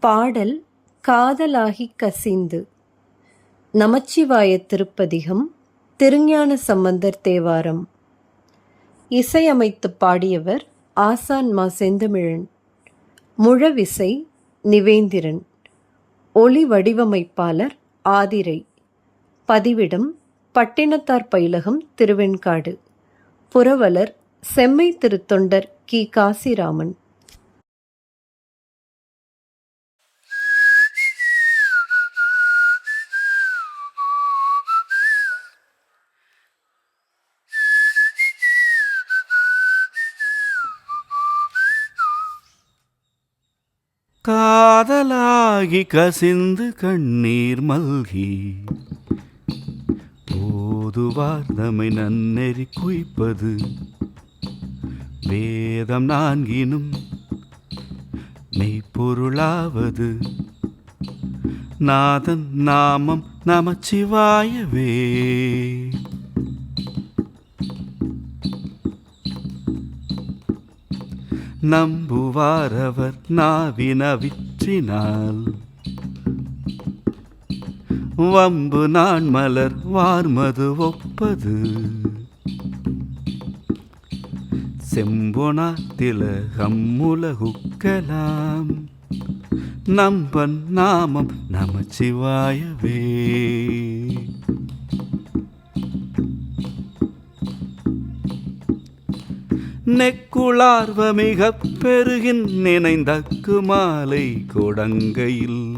பாடல் காதலாகி கசிந்து. நமச்சிவாய திருப்பதிகம் திருஞான சம்பந்தர் தேவாரம். இசையமைத்து பாடியவர் ஆசான் மா செந்தமிழன். முழவிசை நிவேந்திரன். ஒளி வடிவமைப்பாளர் ஆதிரை. பதிவிடம் பட்டினத்தார் பயிலகம் திருவெண்காடு. புரவலர் செம்மை திருத்தொண்டர் கி. காசிராமன். காதலாகி கசிந்து கண்ணீர் மல்கி. ஓதுவார் தமை நன்னெறி குய்ப்பது. வேதம் நான்கினும் மெய்ப்பொருளாவது. நாதன் நாமம் நமச்சிவாயவே. நம்புவாரவர் நாவினவிற்றினால் வம்பு நான் மலர் வார்மது ஒப்பது. செம்பொனா திலகம் உலகுக்கலாம். நம்பன் நாமம் நமச்சிவாயவே. நெக்குளார்வ மிக பெருகின் நினைந்தக்கு மாலை கொடங்கையில்.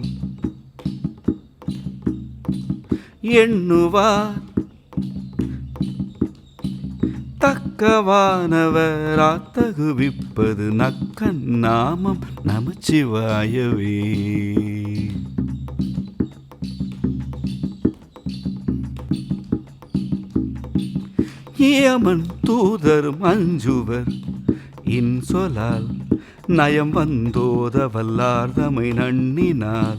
எண்ணுவார் தக்கவானவராத்தகுவிப்பது நக்கன் நாமம் நமச்சிவாயவே. ஏமன் தூதரும் அஞ்சுவர் இன்சொலால் நயம் வந்தோத வல்லார்தமை நண்ணினால்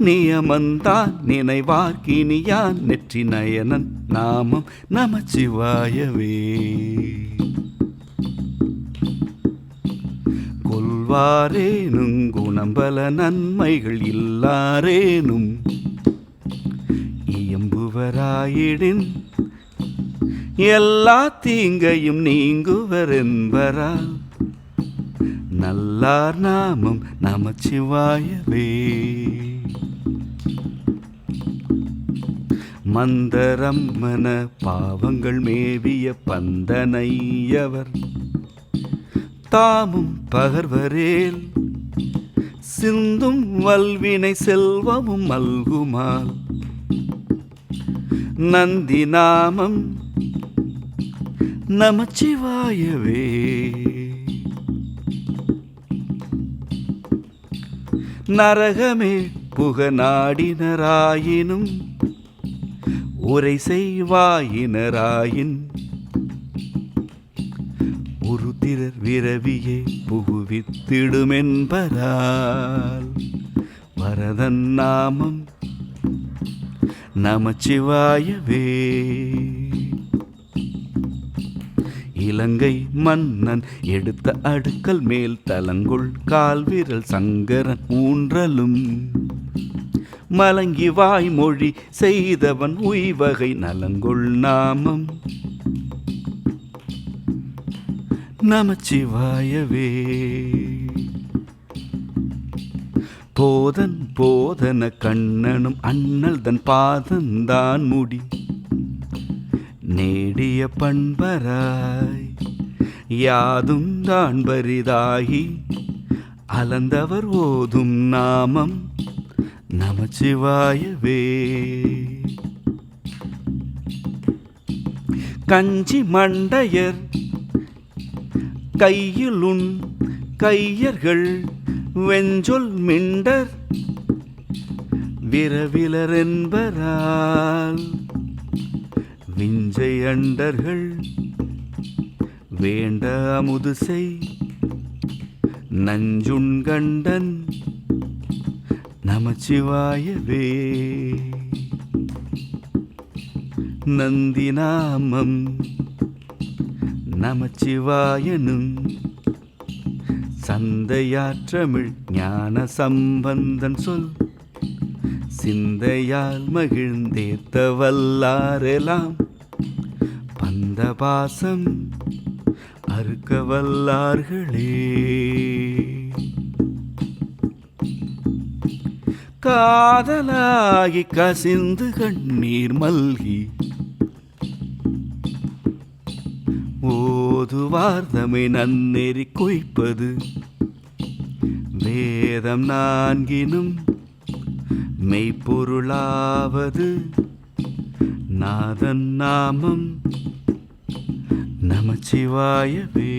நியமந்தான் நினைவார்க்கினியான் நெற்றி நயனன் நாமம் நமச்சிவாயவே. கொள்வாரேனும் குணம்பல நன்மைகள் இல்லாரேனும். இயம்புவராயிடின் எல்லா தீங்கையும் நீங்குவர் என்பரால். நல்லார் நாமம் நமச்சிவாயவே. மந்தரம்மன பாவங்கள் மேவிய பந்தனையவர். தாமும் பகர்வரேல். சிந்தும் வல்வினை செல்வமும் மல்குமால். நந்தி நாமம் நமச்சிவாயவே. நரகமே புக நாடினராயினும் உரை செய்வாயினராயின் ஒரு திரர் விரவியே புகுவித்திடுமென்பதால் வரதன் நாமம் நமச்சிவாயவே. இலங்கை மன்னன் எடுத்த அடுக்கல் மேல் தலங்குள் கால்விரல் சங்கரன் ஊன்றலும். மலங்கி வாய்மொழி செய்தவன் உய்வகை நலங்குள் நாமம். நமச்சிவாயவே. போதன் போதன கண்ணனும் அண்ணல் தன் பாதந்தான் முடி. நேடிய பண்பராய் யாதும் தான் பரிதாகி அலந்தவர் ஓதும் நாமம் நமச்சிவாயவே கஞ்சி மண்டையர் கையில் உன் கையர்கள் வெஞ்சொல் மிண்டர் விரவிலர் என்பரால் விஞ்சை அண்டர்கள் வேண்ட அமுது செய். நஞ்சுண்கண்டன் நமச்சிவாயவே நந்திநாமம் நமச்சிவாயனும் சந்தையாற்றமிழ் ஞான சம்பந்தன் சொல். சிந்தையால் மகிழ்ந்தேத்த வல்லாரெலாம் பந்தபாசம் அறுக்க வல்லார்களே. காதலாகி கசிந்து கண்ணீர் மல்கி ஓதுவார் தமை நன்னெறி குய்ப்பது. வேதம் நான்கினும் மெய்ப்பொருளாவது. நாதன் நாமம் நமச்சிவாயவே.